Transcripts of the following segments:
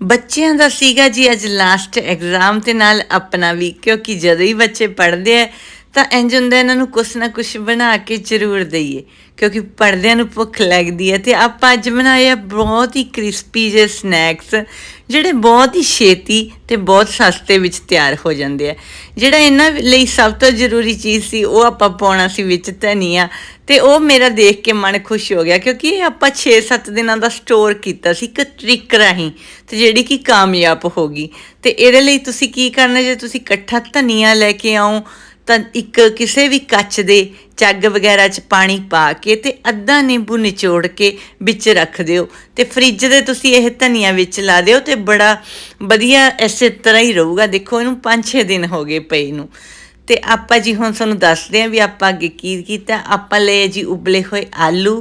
ਬੱਚਿਆਂ ਦਾ ਸੀਗਾ ਜੀ ਅੱਜ ਲਾਸਟ ਐਗਜ਼ਾਮ ਤੇ ਨਾਲ ਆਪਣਾ ਵੀ, ਕਿਉਂਕਿ ਜਦੋਂ ਹੀ ਬੱਚੇ ਪੜ੍ਹਦੇ ਆ ਤਾਂ ਇੰਜ ਹੁੰਦਾ ਇਹਨਾਂ ਨੂੰ ਕੁਛ ਨਾ ਕੁਛ ਬਣਾ ਕੇ ਜ਼ਰੂਰ ਦਈਏ, ਕਿਉਂਕਿ ਪਰਦਿਆਂ ਨੂੰ ਭੁੱਖ ਲੱਗਦੀ ਹੈ ਤੇ ਆਪਾਂ ਅੱਜ ਬਣਾਏ ਆ ਬਹੁਤ ਹੀ ਕ੍ਰਿਸਪੀ ਜਿਹੇ ਸਨੈਕਸ, ਜਿਹੜੇ ਬਹੁਤ ਹੀ ਛੇਤੀ ਤੇ ਬਹੁਤ ਸਸਤੇ ਵਿੱਚ ਤਿਆਰ ਹੋ ਜਾਂਦੇ ਆ। ਜਿਹੜਾ ਇਹਨਾਂ ਲਈ ਸਭ ਤੋਂ ਜ਼ਰੂਰੀ ਚੀਜ਼ ਸੀ, ਉਹ ਆਪਾਂ ਪਾਉਣਾ ਸੀ ਵਿੱਚ ਧਨੀਆ ਤੇ ਉਹ ਮੇਰਾ ਦੇਖ ਕੇ ਮਨ ਖੁਸ਼ ਹੋ ਗਿਆ, ਕਿਉਂਕਿ ਇਹ ਆਪਾਂ 6-7 ਦਿਨਾਂ ਦਾ ਸਟੋਰ ਕੀਤਾ ਸੀ ਇੱਕ ਟ੍ਰਿਕ ਰਾਹੀਂ ਤੇ ਜਿਹੜੀ ਕਿ ਕਾਮਯਾਬ ਹੋ ਗਈ। ਤੇ ਇਹਦੇ ਲਈ ਤੁਸੀਂ ਕੀ ਕਰਨਾ, ਜੇ ਤੁਸੀਂ ਇਕੱਠਾ ਧਨੀਆ ਲੈ ਕੇ ਆਓ ਤਾਂ ਇੱਕ ਕਿਸੇ ਵੀ ਕੱਚ ਦੇ ਚੱਗ ਵਗੈਰਾ 'ਚ ਪਾਣੀ ਪਾ ਕੇ ਤੇ ਅੱਧਾ ਨਿੰਬੂ ਨਿਚੋੜ ਕੇ ਵਿੱਚ ਰੱਖ ਦਿਓ ਤੇ ਫ੍ਰਿਜ ਦੇ ਤੁਸੀਂ ਇਹ ਧਨੀਆ ਵਿੱਚ ਲਾ ਦਿਓ ਤੇ ਬੜਾ ਵਧੀਆ ਇਸੇ ਤਰ੍ਹਾਂ ਹੀ ਰਹੂਗਾ। ਦੇਖੋ, ਇਹਨੂੰ 5-6 ਦਿਨ ਹੋ ਗਏ ਪਈ ਨੂੰ। ਤੇ ਆਪਾਂ ਜੀ ਹੁਣ ਤੁਹਾਨੂੰ ਦੱਸਦੇ ਹਾਂ ਵੀ ਆਪਾਂ ਅੱਗੇ ਕੀ ਕੀਤਾ। ਆਪਾਂ ਲਏ ਜੀ ਉਬਲੇ ਹੋਏ ਆਲੂ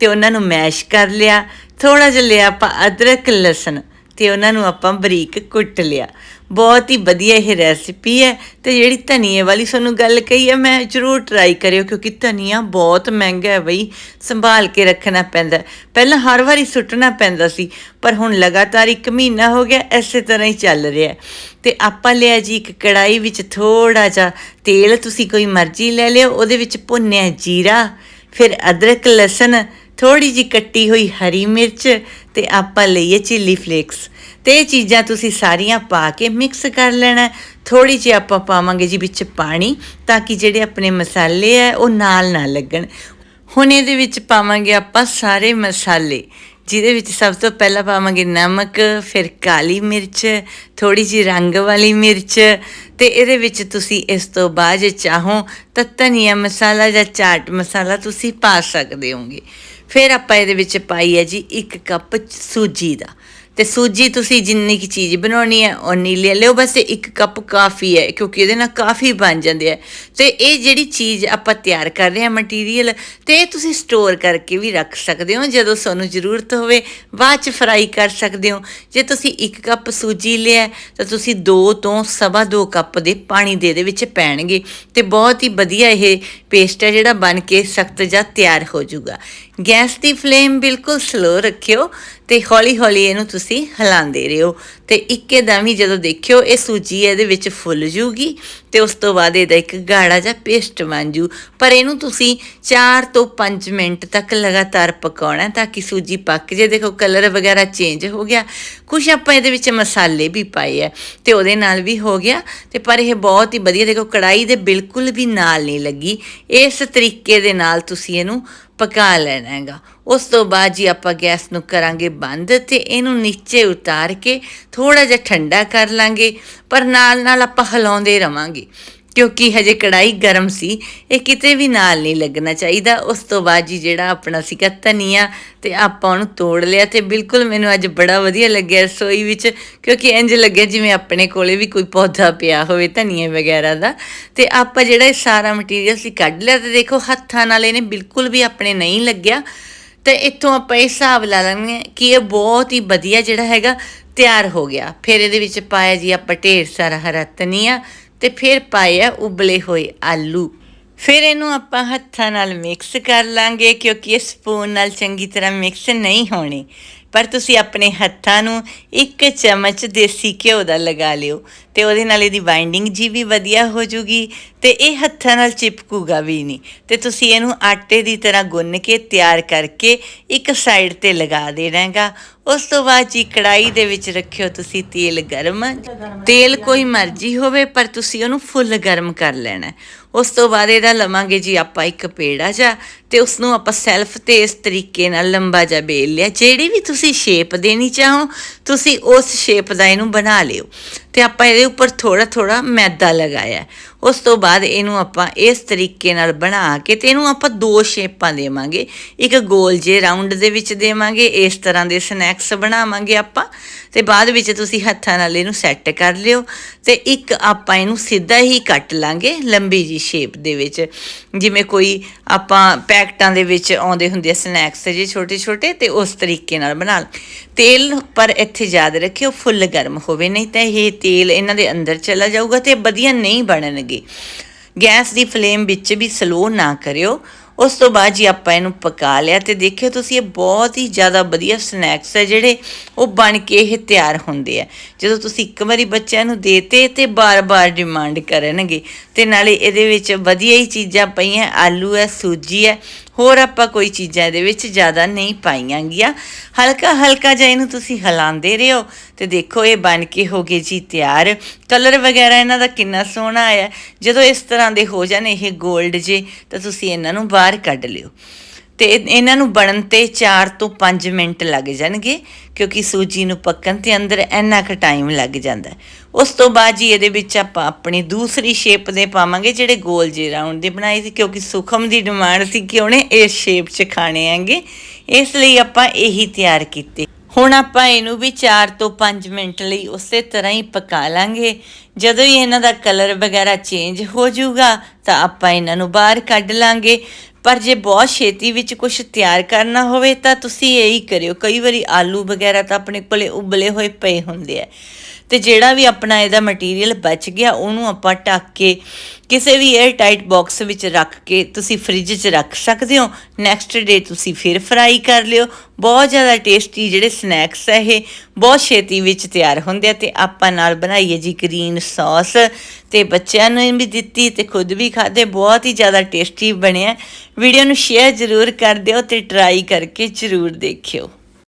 ਤੇ ਉਹਨਾਂ ਨੂੰ ਮੈਸ਼ ਕਰ ਲਿਆ। ਥੋੜਾ ਜਿਹਾ ਲਿਆ ਆਪਾਂ ਅਦਰਕ ਲਸਣ। ਤੇ ਉਹਨਾਂ ਨੂੰ ਆਪਾਂ ਬਰੀਕ ਕੁੱਟ ਲਿਆ ਬਹੁਤ ਹੀ ਵਧੀਆ ਇਹ ਰੈਸਿਪੀ ਹੈ ਤੇ ਜਿਹੜੀ ਧਨੀਏ ਵਾਲੀ ਤੁਹਾਨੂੰ ਗੱਲ ਕਹੀ ਹੈ, ਮੈਂ ਜ਼ਰੂਰ ਟਰਾਈ ਕਰਿਓ ਕਿਉਂਕਿ ਧਨੀਆ ਬਹੁਤ ਮਹਿੰਗਾ ਹੈ ਬਈ, ਸੰਭਾਲ ਕੇ ਰੱਖਣਾ ਪੈਂਦਾ ਪਹਿਲਾਂ ਹਰ ਵਾਰੀ ਸੁੱਟਣਾ ਪੈਂਦਾ ਸੀ, ਪਰ ਹੁਣ ਲਗਾਤਾਰ ਇੱਕ ਮਹੀਨਾ ਹੋ ਗਿਆ ਐਸੇ ਤਰ੍ਹਾਂ ਹੀ ਚੱਲ ਰਿਹਾ ਹੈ। ਤੇ ਆਪਾਂ ਲਿਆ ਜੀ ਇੱਕ ਕੜਾਈ ਵਿੱਚ ਥੋੜਾ ਜਿਹਾ ਤੇਲ, ਤੁਸੀਂ ਕੋਈ ਮਰਜ਼ੀ ਲੈ ਲਿਓ, ਉਹਦੇ ਵਿੱਚ ਭੁੰਨਿਆ ਜੀਰਾ, ਫਿਰ ਅਦਰਕ, ਲਸਣ ਥੋੜੀ ਜੀ ਕੱਟੀ ਹੋਈ ਹਰੀ ਮਿਰਚ ਤੇ ਆਪਾਂ ਲਈਏ ਚਿੱਲੀ ਫਲੇਕਸ। ਤੇ ਇਹ ਚੀਜ਼ਾਂ ਤੁਸੀਂ ਸਾਰੀਆਂ ਪਾ ਕੇ ਮਿਕਸ ਕਰ ਲੈਣਾ ਥੋੜੀ ਜਿਹੀ ਆਪਾਂ ਪਾਵਾਂਗੇ ਜੀ ਵਿੱਚ ਪਾਣੀ ਤਾਂ ਕਿ ਜਿਹੜੇ ਆਪਣੇ ਮਸਾਲੇ ਆ ਉਹ ਨਾਲ ਨਾ ਲੱਗਣ। ਹੁਣ ਇਹਦੇ ਵਿੱਚ ਪਾਵਾਂਗੇ ਆਪਾਂ ਸਾਰੇ ਮਸਾਲੇ। ਜਿਹਦੇ ਵਿੱਚ ਸਭ ਤੋਂ ਪਹਿਲਾਂ ਪਾਵਾਂਗੇ ਨਮਕ, ਫਿਰ ਕਾਲੀ ਮਿਰਚ ਥੋੜੀ ਜਿਹੀ ਰੰਗ ਵਾਲੀ ਮਿਰਚ ਤੇ ਇਹਦੇ ਵਿੱਚ ਤੁਸੀਂ ਇਸ ਤੋਂ ਬਾਅਦ ਜੇ ਚਾਹੋ ਤਾਂ ਧਨੀਆ ਮਸਾਲਾ ਜਾਂ ਚਾਟ ਮਸਾਲਾ ਤੁਸੀਂ ਪਾ ਸਕਦੇ ਹੋਗੇ। ਫਿਰ ਆਪਾਂ ਇਹਦੇ ਵਿੱਚ ਪਾਈ ਹੈ ਜੀ 1 ਕੱਪ ਸੂਜੀ ਦਾ। ਤੇ ਸੂਜੀ ਤੁਸੀਂ ਜਿੰਨੀ ਕੀ ਚੀਜ਼ ਬਣਾਉਣੀ ਹੈ ਉਨੀ ਲੈ ਲਿਓ। ਬਸ ਇੱਕ ਕੱਪ ਕਾਫੀ ਹੈ, ਕਿਉਂਕਿ ਇਹਦੇ ਨਾਲ ਕਾਫੀ ਬਣ ਜਾਂਦੇ ਆ ਤੇ ਇਹ ਜਿਹੜੀ ਚੀਜ਼ ਆਪਾਂ ਤਿਆਰ ਕਰ ਰਹੇ ਹਾਂ ਮਟੀਰੀਅਲ ਤੇ ਇਹ ਤੁਸੀਂ ਸਟੋਰ ਕਰਕੇ ਵੀ ਰੱਖ ਸਕਦੇ ਹੋ, ਜਦੋਂ ਤੁਹਾਨੂੰ ਜ਼ਰੂਰਤ ਹੋਵੇ, ਬਾਅਦ ਚ ਫਰਾਈ ਕਰ ਸਕਦੇ ਹੋ। ਜੇ ਤੁਸੀਂ ਇੱਕ ਕੱਪ ਸੂਜੀ ਲਿਆ, ਤਾਂ ਤੁਸੀਂ 2 ਤੋਂ ਸਵਾ 2 ਕੱਪ ਦੇ ਪਾਣੀ ਦੇ ਦੇ ਵਿੱਚ ਪੈਣਗੇ। ਤੇ ਬਹੁਤ ਹੀ ਵਧੀਆ ਇਹ ਪੇਸਟ ਹੈ, ਜਿਹੜਾ ਬਣ ਕੇ ਸਖਤ ਜਾਂ ਤਿਆਰ ਹੋ ਜਾਊਗਾ। ਗੈਸ ਦੀ ਫਲੇਮ ਬਿਲਕੁਲ ਸਲੋ ਰੱਖਿਓ। ਤੇ ਹੌਲੀ ਹੌਲੀ ਇਹਨੂੰ ਤੁਸੀਂ ਹਿਲਾਉਂਦੇ ਰਹੋ। ਤੇ ਇੱਕੇ ਦਮ ਹੀ ਜਦੋਂ ਦੇਖਿਓ, ਇਹ ਸੂਜੀ ਇਹਦੇ ਵਿੱਚ ਫੁੱਲ ਜੂਗੀ ਤੇ ਉਸ ਤੋਂ ਬਾਅਦ ਇਹਦਾ ਇੱਕ ਗਾੜਾ ਜਿਹਾ ਪੇਸਟ ਬਣ ਜੂ। ਪਰ ਇਹਨੂੰ ਤੁਸੀਂ 4 ਤੋਂ 5 ਮਿੰਟ ਤੱਕ ਲਗਾਤਾਰ ਪਕਾਉਣਾ ਤਾਂ ਕਿ ਸੂਜੀ ਪੱਕ ਜੇ। ਦੇਖੋ, ਕਲਰ ਵਗੈਰਾ ਚੇਂਜ ਹੋ ਗਿਆ। ਕੁਝ ਆਪਾਂ ਇਹਦੇ ਵਿੱਚ ਮਸਾਲੇ ਵੀ ਪਾਏ ਆ ਤੇ ਉਹਦੇ ਨਾਲ ਵੀ ਹੋ ਗਿਆ। ਤੇ ਪਰ ਇਹ ਬਹੁਤ ਹੀ ਵਧੀਆ, ਦੇਖੋ ਕੜਾਈ ਦੇ ਬਿਲਕੁਲ ਵੀ ਨਾਲ ਨਹੀਂ ਲੱਗੀ। ਇਸ ਤਰੀਕੇ ਦੇ ਨਾਲ ਤੁਸੀਂ ਇਹਨੂੰ ਪਕਾ ਲੈਣਾ ਹੈਗਾ। ਉਸ ਤੋਂ ਬਾਅਦ ਜੀ ਆਪਾਂ ਗੈਸ ਨੂੰ ਕਰਾਂਗੇ ਬੰਦ ਤੇ ਇਹਨੂੰ ਨੀਚੇ ਉਤਾਰ ਕੇ ਥੋੜਾ ਜਿਹਾ ਠੰਡਾ ਕਰ ਲਾਂਗੇ, ਪਰ ਨਾਲ ਨਾਲ ਆਪਾਂ ਹਿਲਾਉਂਦੇ ਰਵਾਂਗੇ। ਕਿਉਂਕਿ ਹਜੇ ਕੜਾਈ ਗਰਮ ਸੀ, ਇਹ ਕਿਤੇ ਵੀ ਨਾਲ ਨਹੀਂ ਲੱਗਣਾ ਚਾਹੀਦਾ। ਉਸ ਤੋਂ ਬਾਅਦ ਜੀ ਜਿਹੜਾ ਆਪਣਾ ਸੀਗਾ ਧਨੀਆ ਤੇ ਆਪਾਂ ਉਹਨੂੰ ਤੋੜ ਲਿਆ ਤੇ ਬਿਲਕੁਲ ਮੈਨੂੰ ਅੱਜ ਬੜਾ ਵਧੀਆ ਲੱਗਿਆ ਰਸੋਈ ਵਿੱਚ, ਕਿਉਂਕਿ ਇੰਜ ਲੱਗਿਆ ਜਿਵੇਂ ਆਪਣੇ ਕੋਲੇ ਵੀ ਕੋਈ ਪੌਦਾ ਪਿਆ ਹੋਵੇ ਧਨੀਏ ਵਗੈਰਾ ਦਾ। ਤੇ ਆਪਾਂ ਜਿਹੜਾ ਇਹ ਸਾਰਾ ਮਟੀਰੀਅਲ ਸੀ ਕੱਢ ਲਿਆ ਤੇ ਦੇਖੋ ਹੱਥਾਂ ਨਾਲ ਇਹਨੇ ਬਿਲਕੁਲ ਵੀ ਆਪਣੇ ਨਹੀਂ ਲੱਗਿਆ। ਤੇ ਇੱਥੋਂ ਆਪਾਂ ਇਹ ਹਿਸਾਬ ਲਾ ਲਾਂਗੇ ਕਿ ਇਹ ਬਹੁਤ ਹੀ ਵਧੀਆ ਜਿਹੜਾ ਹੈਗਾ ਤਿਆਰ ਹੋ ਗਿਆ। ਫਿਰ ਇਹਦੇ ਵਿੱਚ ਪਾਇਆ ਜੀ ਆਪਾਂ ਢੇਰ ਸਾਰਾ ਹਰਾ ਧਨੀਆ ਤੇ ਫਿਰ ਪਾਇਆ ਉਬਲੇ ਹੋਏ ਆਲੂ। ਫਿਰ ਇਹਨੂੰ ਆਪਾਂ ਹੱਥਾਂ ਨਾਲ ਮਿਕਸ ਕਰ ਲਾਂਗੇ ਕਿਉਂਕਿ ਇਹ ਸਪੂਨ ਨਾਲ ਚੰਗੀ ਤਰ੍ਹਾਂ ਮਿਕਸ ਨਹੀਂ ਹੋਣੇ। ਪਰ ਤੁਸੀਂ ਆਪਣੇ ਹੱਥਾਂ ਨੂੰ ਇੱਕ ਚਮਚ ਦੇਸੀ ਘਿਓ ਦਾ ਲਗਾ ਲਿਓ ਤੇ ਉਹਦੇ ਨਾਲ ਇਹਦੀ ਬਾਈਂਡਿੰਗ ਜੀ ਵੀ ਵਧੀਆ ਹੋ ਜੂਗੀ ਤੇ ਇਹ ਹੱਥਾਂ ਨਾਲ ਚਿਪਕੂਗਾ ਵੀ ਨਹੀਂ। ਤੇ ਤੁਸੀਂ ਇਹਨੂੰ ਆਟੇ ਦੀ ਤਰ੍ਹਾਂ ਗੁੰਨ ਕੇ ਤਿਆਰ ਕਰਕੇ ਇੱਕ ਸਾਈਡ ਤੇ ਲਗਾ ਦੇਣਾਗਾ। ਉਸ ਤੋਂ ਬਾਅਦ ਜੀ ਕੜਾਈ ਦੇ ਵਿੱਚ ਰੱਖਿਓ ਤੁਸੀਂ ਤੇਲ ਗਰਮ। ਤੇਲ ਕੋਈ ਮਰਜ਼ੀ ਹੋਵੇ, ਪਰ ਤੁਸੀਂ ਉਹਨੂੰ ਫੁੱਲ ਗਰਮ ਕਰ ਲੈਣਾ ਉਸ ਤੋਂ ਬਾਅਦ ਇਹਦਾ ਲਵਾਂਗੇ ਜੀ ਆਪਾਂ ਇੱਕ ਪੇੜਾ ਜਾ ਤੇ ਉਸ ਨੂੰ ਆਪਾਂ ਸੈਲਫ ਤੇ ਇਸ ਤਰੀਕੇ ਨਾਲ ਲੰਬਾ ਜਿਹਾ ਬੇਲ ਲਿਆ। ਜਿਹੜੀ ਵੀ ਤੁਸੀਂ ਸ਼ੇਪ ਦੇਣੀ ਚਾਹੋ, ਤੁਸੀਂ ਉਸ ਸ਼ੇਪ ਦਾ ਇਹਨੂੰ ਬਣਾ ਲਿਓ। ਤੇ ਆਪਾਂ ਇਹਦੇ ਉੱਪਰ ਥੋੜਾ ਥੋੜਾ ਮੈਦਾ ਲਗਾਇਆ। ਉਸ ਤੋਂ ਬਾਅਦ ਇਹਨੂੰ ਆਪਾਂ ਇਸ ਤਰੀਕੇ ਨਾਲ ਬਣਾ ਕੇ ਤੇ ਇਹਨੂੰ ਆਪਾਂ ਦੋ ਸ਼ੇਪਾਂ ਦੇਵਾਂਗੇ। ਇੱਕ ਗੋਲ ਜੇ ਰਾਉਂਡ ਦੇ ਵਿੱਚ ਦੇਵਾਂਗੇ, ਇਸ ਤਰ੍ਹਾਂ ਦੇ ਸਨੈਕਸ ਬਣਾਵਾਂਗੇ ਆਪਾਂ। ਤੇ ਬਾਅਦ ਵਿੱਚ ਤੁਸੀਂ ਹੱਥਾਂ ਨਾਲ ਇਹਨੂੰ ਸੈੱਟ ਕਰ ਲਿਓ। ਤੇ ਇੱਕ ਆਪਾਂ ਇਹਨੂੰ ਸਿੱਧਾ ਹੀ ਕੱਟ ਲਾਂਗੇ, ਲੰਬੀ ਜੀ ਸ਼ੇਪ ਦੇ ਵਿੱਚ। ਜਿਵੇਂ ਕੋਈ ਆਪਾਂ ਪੈਕਟਾਂ ਦੇ ਵਿੱਚ ਆਉਂਦੇ ਹੁੰਦੇ ਆ ਸਨੈਕਸ ਜੇ ਛੋਟੇ ਛੋਟੇ ਤੇ ਉਸ ਤਰੀਕੇ ਨਾਲ ਬਣਾ ਲਓ। ਤੇਲ ਪਰ ਇੱਥੇ ਯਾਦ ਰੱਖਿਓ ਫੁੱਲ ਗਰਮ ਹੋਵੇ, ਨਹੀਂ ਤਾਂ ਇਹ ਤੇਲ ਇਹਨਾਂ ਦੇ ਅੰਦਰ ਚਲਾ ਜਾਊਗਾ ਤੇ ਵਧੀਆ ਨਹੀਂ ਬਣਨਗੇ। ਗੈਸ ਦੀ ਫਲੇਮ ਵਿੱਚ ਵੀ ਸਲੋ ਨਾ ਕਰਿਓ। ਉਸ ਤੋਂ ਬਾਅਦ ਜੀ ਆਪਾਂ ਇਹਨੂੰ ਪਕਾ ਲਿਆ ਤੇ ਦੇਖਿਓ ਤੁਸੀਂ ਇਹ ਬਹੁਤ ਹੀ ਜ਼ਿਆਦਾ ਵਧੀਆ ਸਨੈਕਸ ਹੈ ਜਿਹੜੇ ਉਹ ਬਣ ਕੇ ਇਹ ਤਿਆਰ ਹੁੰਦੇ ਆ। ਜਦੋਂ ਤੁਸੀਂ ਇੱਕ ਵਾਰੀ ਬੱਚਿਆਂ ਨੂੰ ਦੇਤੇ ਤੇ ਬਾਰ-ਬਾਰ ਡਿਮਾਂਡ ਕਰਨਗੇ ਤੇ ਨਾਲੇ ਇਹਦੇ ਵਿੱਚ ਵਧੀਆ ਹੀ ਚੀਜ਼ਾਂ ਪਈਆਂ, ਆਲੂ ਹੈ ਸੂਜੀ ਹੈ ਹੋਰ ਆਪਾਂ ਕੋਈ ਚੀਜ਼ਾਂ ਇਹਦੇ ਵਿੱਚ ਜ਼ਿਆਦਾ ਨਹੀਂ ਪਾਈਆਂ ਗੀਆਂ ਹਲਕਾ ਹਲਕਾ ਜਿਹਾ ਇਹਨੂੰ ਤੁਸੀਂ ਹਿਲਾਉਂਦੇ ਰਹੋ ਤੇ ਦੇਖੋ ਇਹ ਬਣ ਕੇ ਹੋ ਗਏ ਜੀ ਤਿਆਰ। ਕਲਰ ਵਗੈਰਾ ਇਹਨਾਂ ਦਾ ਕਿੰਨਾ ਸੋਹਣਾ ਆਇਆ। ਜਦੋਂ ਇਸ ਤਰ੍ਹਾਂ ਦੇ ਹੋ ਜਾਣ ਇਹ 골ਡ ਜੇ ਤਾਂ ਤੁਸੀਂ ਇਹਨਾਂ ਨੂੰ ਬਾਹਰ ਕੱਢ ਲਿਓ। ਤੇ ਇਹ- ਇਹਨਾਂ ਨੂੰ ਬਣਨ ਤੇ 4 ਤੋਂ 5 ਮਿੰਟ ਲੱਗ ਜਾਣਗੇ, ਕਿਉਂਕਿ ਸੂਜੀ ਨੂੰ ਪੱਕਣ ਤੇ ਅੰਦਰ ਇੰਨਾ ਕੁ ਟਾਈਮ ਲੱਗ ਜਾਂਦਾ। ਉਸ ਤੋਂ ਬਾਅਦ ਜੀ ਇਹਦੇ ਵਿੱਚ ਆਪਾਂ ਆਪਣੀ ਦੂਸਰੀ ਸ਼ੇਪ ਦੇ ਪਾਵਾਂਗੇ, ਜਿਹੜੇ ਗੋਲ ਜੇ ਰਾਉਂਡ ਦੇ ਬਣਾਏ ਸੀ, ਕਿਉਂਕਿ ਸੁਖਮ ਦੀ ਡਿਮਾਂਡ ਸੀ ਕਿ ਉਹਨੇ ਇਸ ਸ਼ੇਪ 'ਚ ਖਾਣੇ ਆਂਗੇ ਇਸ ਲਈ ਆਪਾਂ ਇਹੀ ਤਿਆਰ ਕੀਤੇ। ਹੁਣ ਆਪਾਂ ਇਹਨੂੰ ਵੀ 4 ਤੋਂ 5 ਮਿੰਟ ਲਈ ਉਸੇ ਤਰ੍ਹਾਂ ਹੀ ਪਕਾ ਲਾਂਗੇ। ਜਦੋਂ ਹੀ ਇਹਨਾਂ ਦਾ ਕਲਰ ਵਗੈਰਾ ਚੇਂਜ ਹੋ ਜਾਊਗਾ, ਤਾਂ ਆਪਾਂ ਇਹਨਾਂ ਨੂੰ ਬਾਹਰ ਕੱਢ ਲਾਂਗੇ। ਪਰ ਜੇ ਬਹੁਤ ਛੇਤੀ ਵਿੱਚ ਕੁਝ ਤਿਆਰ ਕਰਨਾ ਹੋਵੇ ਤਾਂ ਤੁਸੀਂ ਇਹੀ ਕਰਿਓ। ਕਈ ਵਾਰੀ ਆਲੂ ਵਗੈਰਾ ਤਾਂ ਆਪਣੇ ਕੋਲੇ ਉਬਲੇ ਹੋਏ ਪਏ ਹੁੰਦੇ ਆ। ਤੇ ਜਿਹੜਾ ਵੀ ਆਪਣਾ ਇਹਦਾ ਮਟੀਰੀਅਲ ਬਚ ਗਿਆ, ਉਹਨੂੰ ਆਪਾਂ ਢੱਕ ਕੇ ਕਿਸੇ ਵੀ 에ਅਰ ਟਾਈਟ ਬਾਕਸ ਵਿੱਚ ਰੱਖ ਕੇ ਤੁਸੀਂ ਫ੍ਰਿਜ 'ਚ ਰੱਖ ਸਕਦੇ ਹੋ। ਨੈਕਸਟ ਡੇ ਤੁਸੀਂ ਫਿਰ ਫਰਾਈ ਕਰ ਲਿਓ। ਬਹੁਤ ਜ਼ਿਆਦਾ ਟੇਸਟੀ ਜਿਹੜੇ ਸਨੈਕਸ ਹੈ ਇਹ, ਬਹੁਤ ਛੇਤੀ ਵਿੱਚ ਤਿਆਰ ਹੁੰਦੇ ਆ ਤੇ ਆਪਾਂ ਨਾਲ ਬਣਾਈਏ ਜੀ ਗ੍ਰੀਨ ਸੌਸ ਤੇ ਬੱਚਿਆਂ ਨੂੰ ਵੀ ਦਿੱਤੀ ਤੇ ਖੁਦ ਵੀ ਖਾਦੇ ਬਹੁਤ ਹੀ ਜ਼ਿਆਦਾ ਟੇਸਟੀ ਬਣਿਆ। ਵੀਡੀਓ ਨੂੰ ਸ਼ੇਅਰ ਜ਼ਰੂਰ ਕਰ ਦਿਓ ਤੇ ਟਰਾਈ ਕਰਕੇ ਜ਼ਰੂਰ ਦੇਖਿਓ।